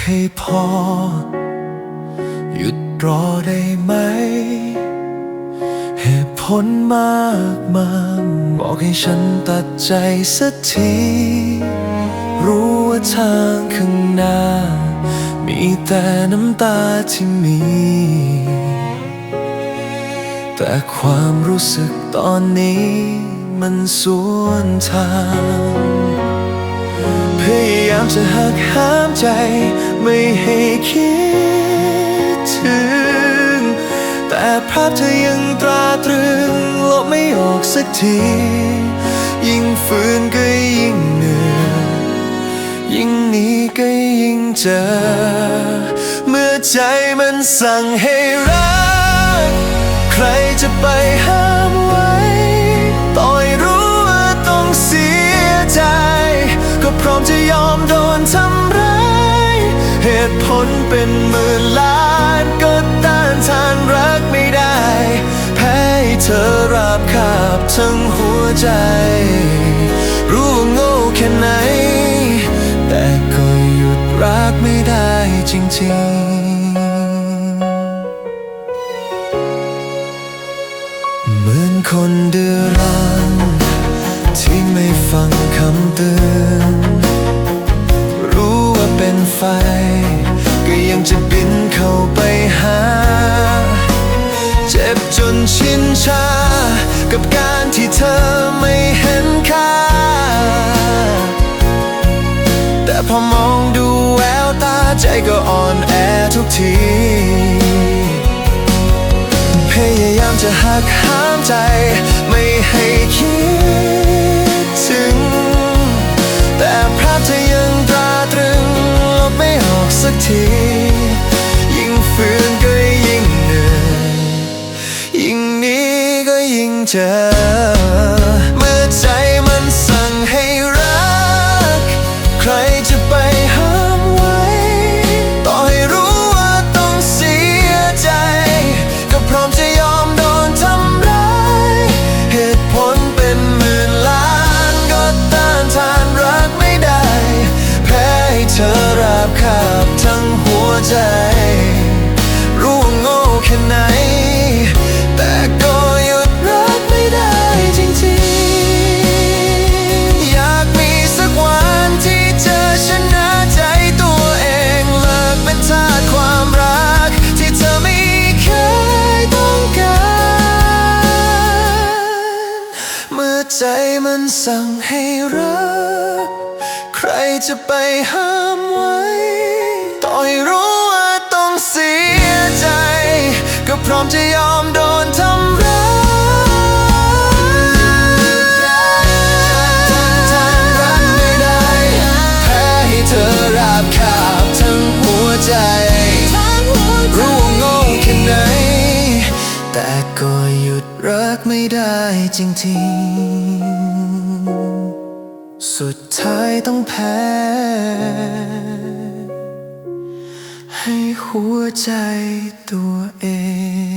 ให้พอ หยุดรอได้ไหม เหตุผลมากมายบอกให้ฉันตัดใจสักที รู้ว่าทางข้างหน้า มีแต่น้ำตาที่มี แต่ความรู้สึกตอนนี้มันสวนทาง พยายามจะหักห้ามใจ ไม่ให้คิดถึง แต่ภาพเธอยังตราตรึงลบไม่ออกสักที ยิ่งฝืนก็ยิ่งเหนื่อยยิ่งหนีก็ยิ่งเจอ เมื่อใจมันสั่งให้รัก ใครจะไปห้ามไว้ต่อยรู้ว่าต้องเสียใจ ก็พร้อมจะยอม ตุผลเป็นหมื่นล้านก็ต้านทานรักไม่ได้ แพ้ให้เธอราบคาบทั้งหัวใจ รู้ว่าโง่แค่ไหน แต่ก็หยุดรักไม่ได้จริง ๆเหมือนคนเดือดร้อนที่ไม่ฟังคำเตือน รู้ว่าเป็นไฟ ก็ยังจะบินเข้าไปหา เจ็บจนชินชา กับการที่เธอไม่เห็นค่า แต่พอมองดูแววตาใจก็อ่อนแอทุกที พยายามจะหักห้ามใจไม่ให้ ที ยิ่งฝืนก็ยิ่งเหนื่อยยิ่งนี้ก็ยิ่งเจอ สั่งให้รัก ใครจะไปห้ามไว้ ต่อให้รู้ว่าต้องเสียใจ ก็พร้อมจะยอมโดนทำร้ายแพ้ให้เธอราบคาบทั้งหัวใจ รู้ว่าโง่แค่ไหน แต่ก็หยุดรักไม่ได้จริงๆ สุดท้ายต้องแพ้ ให้หัวใจตัวเอง